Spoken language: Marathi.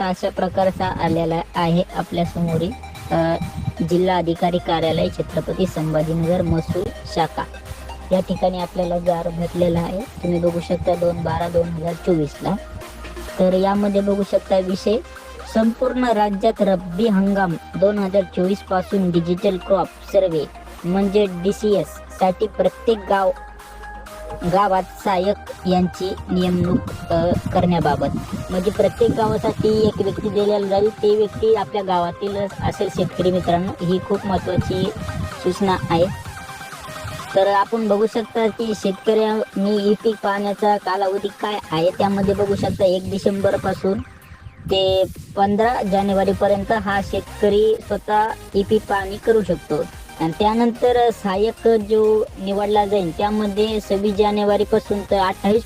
अशा प्रकारचा आलेला आहे आपल्या समोरील जिल्हा अधिकारी कार्यालय छत्रपती संभाजीनगर महसूल शाखा. या ठिकाणी आपल्याला जार भेटलेला आहे. तुम्ही बघू शकता दोन बारा दोन हजार चोवीसला तर यामध्ये बघू शकता विषय संपूर्ण राज्यात रब्बी हंगाम दोन हजार चोवीसपासून डिजिटल क्रॉप सर्वे म्हणजे डी सी एससाठी प्रत्येक गाव गावात सहाय्यक यांची नेमणूक करण्याबाबत. म्हणजे प्रत्येक गावासाठी एक व्यक्ती दिलेला जाईल ती व्यक्ती आपल्या गावातील असेल शेतकरी मित्रांनो ही खूप महत्त्वाची सूचना आहे. तर आपण बघू शकता की शेतकऱ्यांनी ई पीक पाहण्याचा कालावधी काय आहे त्यामध्ये बघू शकता एक डिसेंबरपासून ते पंधरा जानेवारी पर्यंत हा शेतकरी स्वतः ई पीक पाहणी करू शकतो. आणि त्यानंतर सहाय्यक जो निवडला जाईल त्यामध्ये सव्वीस जानेवारीपासून तर अठ्ठावीस